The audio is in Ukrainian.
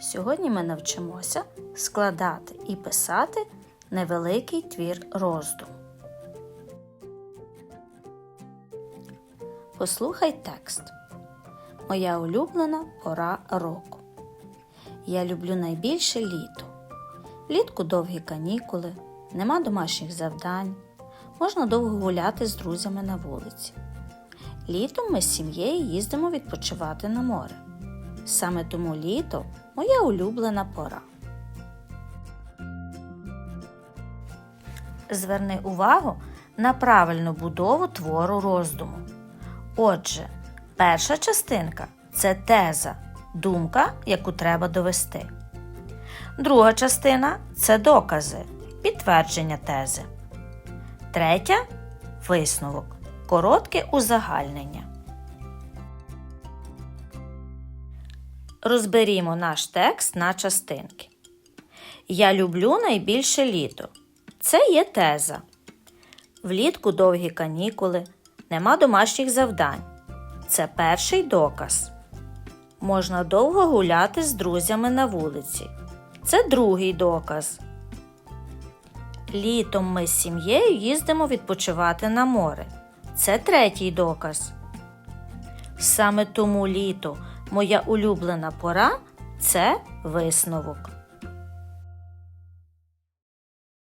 Сьогодні ми навчимося складати і писати невеликий твір роздум. Послухай текст. Моя улюблена пора року. Я люблю найбільше літо. Влітку довгі канікули, нема домашніх завдань, можна довго гуляти з друзями на вулиці. Літом ми з сім'єю їздимо відпочивати на море. Саме тому літо моя улюблена пора. Зверни увагу на правильну будову твору роздуму. Отже, перша частинка це теза, думка, яку треба довести. Друга частина це докази, підтвердження тези. Третя висновок, коротке узагальнення. Розберімо наш текст на частинки. Я люблю найбільше літо. Це є теза. Влітку довгі канікули, нема домашніх завдань. Це перший доказ. Можна довго гуляти з друзями на вулиці. Це другий доказ. Літом ми з сім'єю їздимо відпочивати на море. Це третій доказ. Саме тому літо моя улюблена пора це висновок.